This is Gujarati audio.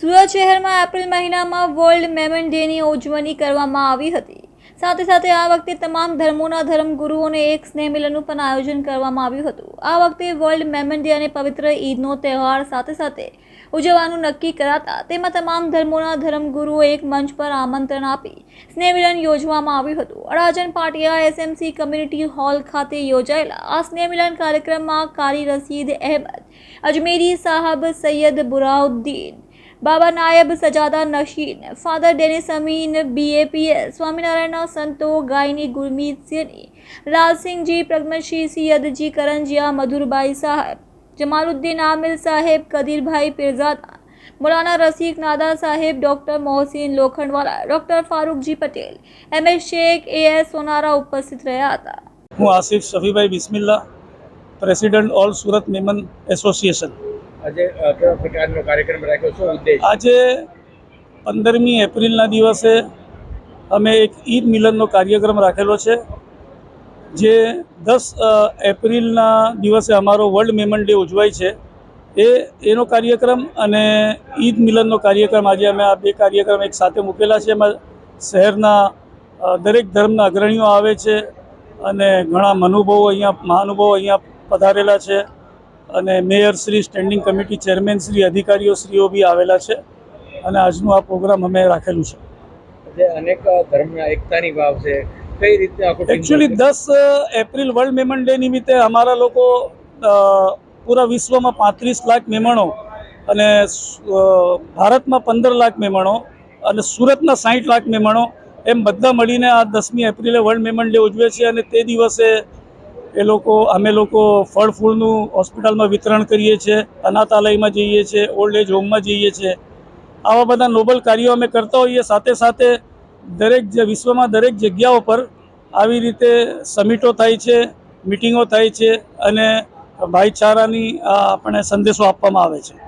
સુરત શહેરમાં એપ્રિલ મહિનામાં વર્લ્ડ મેમન ડેની ઉજવણી કરવામાં આવી હતી. સાથે સાથે આ વખતે તમામ ધર્મોના ધર્મગુરુઓને એક સ્નેહ મિલનનું પણ આયોજન કરવામાં આવ્યું હતું. આ વખતે વર્લ્ડ મેમન ડે અને પવિત્ર ઈદનો તહેવાર સાથે સાથે ઉજવવાનું નક્કી કરાતા તેમાં તમામ ધર્મોના ધર્મગુરુઓ એક મંચ પર આમંત્રણ આપી સ્નેહ મિલન યોજવામાં આવ્યું હતું. Adajan Patia SMC community hall ખાતે યોજાયેલા આ સ્નેહ મિલન કાર્યક્રમમાં કારી રસીદ અહેમદ, અજમેરી સાહબ સૈયદ બુરાઉદ્દીન બાબા નાયબ સજાદા નશીન, ફાધર ડેનિસ અમીન બીએપી સ્વામિનારાયણના સંતો ગાયની ગુરમીત સિંહ લાલસિંહજી પ્રગમતસિંહ સિયદજી કરંજિયા મધુરભાઈ સાહેબ, જમાલુદ્દીન આમિલ સાહેબ, કદીરભાઈ પીરઝાદા, મૌલાના રસીક નાદા સાહેબ, doctor Mohsin Lokhandwala, doctor Farukji Patel M S Shaikh A S Sonara ઉપસ્થિત રહ્યા હતા. હું Asif Shafibhai Bismilla president all Surat Memon association. આજે પંદરમી એપ્રિલના દિવસે અમે એક ઈદ મિલનનો કાર્યક્રમ રાખેલો છે, જે દસ એપ્રિલના દિવસે અમારો વર્લ્ડ મેમન ડે ઉજવાય છે. એ, એનો કાર્યક્રમ અને ઈદ મિલનનો કાર્યક્રમ આજે અમે આ બે કાર્યક્રમ એક સાથે મૂકેલા છે. એમાં શહેરના દરેક ધર્મના અગ્રણીઓ આવે છે અને ઘણા મનુભવો અહીંયા, મહાનુભાવો અહીંયા પધારેલા છે. અને mayor Shri standing committee chairman Shri અધિકારીઓ શ્રીઓ બી આવેલા છે અને આજનું આ પ્રોગ્રામ અમે રાખેલું છે. આજે અનેક ધર્મના એકતાની ભાવ છે કઈ રીતે એકચ્યુઅલી દસ એપ્રિલ વર્લ્ડ મેમન ડે નિમિત્તે અમારા લોકો પૂરા વિશ્વમાં પાંત્રીસ લાખ મેમણો અને ભારતમાં પંદર લાખ મેમણો અને સુરતના સાઠ લાખ મેમણો એમ બધા મળીને આ દસમી એપ્રિલે વર્લ્ડ મેમન ડે ઉજવે છે અને તે દિવસે એ લોકો, અમે લોકો ફળ ફૂલનું હોસ્પિટલમાં વિતરણ કરીએ છીએ, અનાથાલયમાં જઈએ છીએ, ઓલ્ડ એજ હોમમાં જઈએ છીએ. આવા બધા નોબલ કાર્યો અમે કરતા હોઈએ, સાથે સાથે દરેક વિશ્વમાં દરેક જગ્યાઓ પર આવી રીતે સમિટો થાય છે, મિટિંગો થાય છે અને ભાઈચારાની આપણે સંદેશો આપવામાં આવે છે.